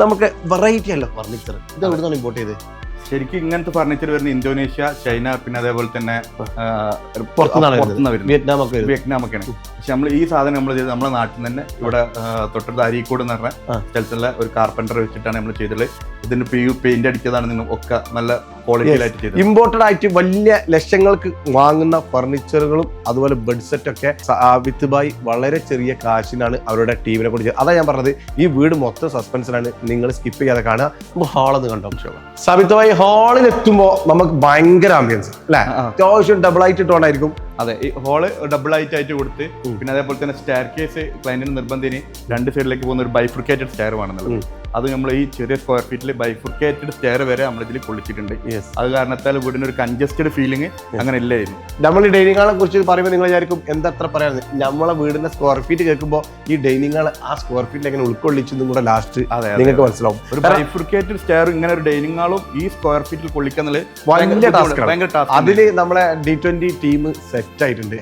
നമുക്ക് വെറൈറ്റി അല്ല. ഫർണിച്ചർ. ഇത് എവിടുന്നാണ് ഇമ്പോർട്ട് ചെയ്ത്? ശരിക്കും ഇങ്ങനത്തെ ഫർണിച്ചർ വരുന്ന ഇന്തോനേഷ്യ ചൈന പിന്നെ അതേപോലെ തന്നെ വിയറ്റ്നാം ഒക്കെ വിയറ്റ്നാം ഒക്കെയാണ് പക്ഷെ നമ്മൾ ഈ സാധനം നമ്മൾ ചെയ്ത് നമ്മുടെ നാട്ടിൽ തന്നെ ഇവിടെ തൊട്ടടുത്ത് അരീക്കോട് എന്ന് പറഞ്ഞ സ്ഥലത്തുള്ള ഒരു കാർപ്പന്റർ വെച്ചിട്ടാണ് നമ്മൾ ചെയ്തിട്ടുള്ളത് ഇതിന് പെയിന്റ് അടിച്ചതാണ് നിങ്ങൾ ഒക്കെ നല്ല ഇമ്പോർട്ടഡ് ആയിട്ട് വലിയ ലക്ഷങ്ങൾക്ക് വാങ്ങുന്ന ഫർണിച്ചറുകളും അതുപോലെ ബെഡ് സെറ്റ് ഒക്കെ വിത്ത് ബായി വളരെ ചെറിയ കാശിനാണ് അവരുടെ ടീമിനെ കൊണ്ട് അതാ ഞാൻ പറഞ്ഞത്. ഈ വീട് മൊത്തം സസ്പെൻസിലാണ് നിങ്ങൾ സ്കിപ്പ് ചെയ്യാതെ കാണുക. നമുക്ക് ഹാളെന്ന് കണ്ടോ? സവിത്ത് ബായി ഹാളിൽ എത്തുമ്പോൾ നമുക്ക് ഭയങ്കര ആംബിയൻസ് അല്ലെ. അത്യാവശ്യം ഡബിൾ ആയിട്ട് ഇട്ടുകൊണ്ടായിരിക്കും അതെ ഈ ഹോൾ ഡബിൾ ആയിട്ട് ആയിട്ട് കൊടുത്ത് പിന്നെ അതേപോലെ തന്നെ സ്റ്റെയർ കേസ് ക്ലൈന്റിന് നിർബന്ധിന് രണ്ട് സൈഡിലേക്ക് പോകുന്ന ഒരു ബൈഫ്രിക്കേറ്റഡ് സ്റ്റെയർ വേണമെന്നുള്ളത്. അത് നമ്മൾ ഈ ചെറിയ സ്ക്വയർ ഫീറ്റിൽ ബൈഫുർക്കേറ്റഡ് സ്റ്റെയർ വരെ നമ്മൾ ഇതിൽ കൊള്ളിച്ചിട്ടുണ്ട്. അത് കാരണത്താൽ വീടിന് ഒരു കൺജസ്റ്റഡ് ഫീലിംഗ് അങ്ങനെ ഇല്ലായിരുന്നു. നമ്മൾ ഈ ഡൈനിങ് ഹാളെ കുറിച്ച് പറയുമ്പോൾ നിങ്ങൾ വിചാരിക്കും എന്തത്ര പറയാറ് നമ്മളെ വീടിന്റെ സ്ക്വയർ ഫീറ്റ് കേൾക്കുമ്പോൾ ഈ ഡൈനിങ് ഹാൾ ആ സ്ക്വയർ ഫീറ്റിൽ എങ്ങനെ ഉൾക്കൊള്ളിച്ചെന്നും കൂടെ ലാസ്റ്റ് നിങ്ങൾക്ക് മനസ്സിലാവും. ഒരു ബൈഫ്രിക്കേറ്റഡ് സ്റ്റെയർ ഇങ്ങനെ ഒരു ഡൈനിങ് ഹാളും ഈ സ്ക്വയർ ഫീറ്റിൽ ടാസ്ക് ഭയങ്കര ടാസ്ക് അതിൽ നമ്മളെ D twenty team set ആയിട്ടുണ്ട്